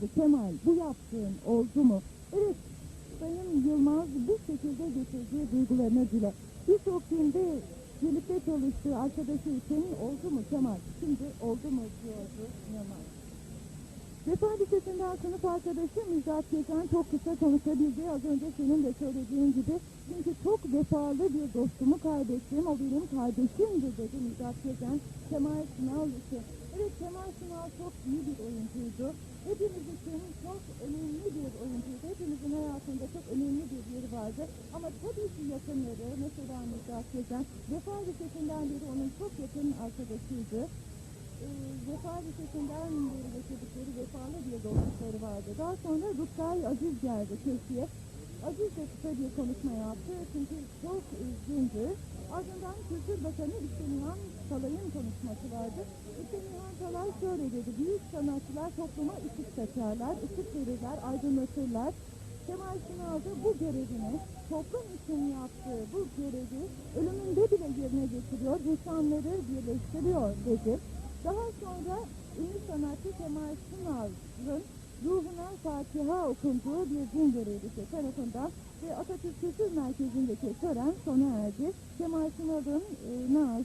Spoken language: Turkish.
Şimdi Kemal bu yaptığın oldu mu? Evet Sayın Yılmaz bu şekilde getirdiği duygularını dile. Birçok filmde birlikte çalıştığı arkadaşı için oldu mu Kemal? Şimdi oldu mu diyordu Yılmaz. Vefa Lisesi'nden sınıf arkadaşı Müjdat Gezen çok kısa konuşabildi. Az önce senin de söylediğin gibi. Çünkü çok vefalı bir dostumu kaybettim. O benim kardeşimdi dedi Müjdat Gezen. Kemal Sunal için. Evet Kemal Sunal çok iyi bir oyuncuydu. Hepimiz için çok önemli bir oyuncuydu. Hepimizin hayatında çok önemli bir yeri vardı. Ama tabii ki yakınları, mesela Müjdat Gezen, Vefa Lisesi'nden beri onun çok yakın arkadaşıydı Vefa Lisesi'nden beri getirdikleri vefalı bir dostlukları vardı. Daha sonra Rutkay Aziz geldi Türkiye. Aziz de kısa bir konuşma yaptı çünkü çok üzgündü. Ardından Kültür Bakanı İstemihan Talay'ın konuşması vardı. İstemihan Talay şöyle dedi, büyük sanatçılar topluma ışık saçarlar, ışık verirler, aydınlatırlar. Kemal Sunal'da bu görevini, toplum için yaptığı bu görevi ölümünde bile yerine getiriyor, insanları birleştiriyor dedi. Daha sonra ünlü sanatçı Kemal Sunal'ın ruhuna Fatiha okunduğu bir din görevlisi tarafından ve Atatürk Kültür Merkezi'ndeki tören sona erdi. Kemal Sunal'ın e, naaş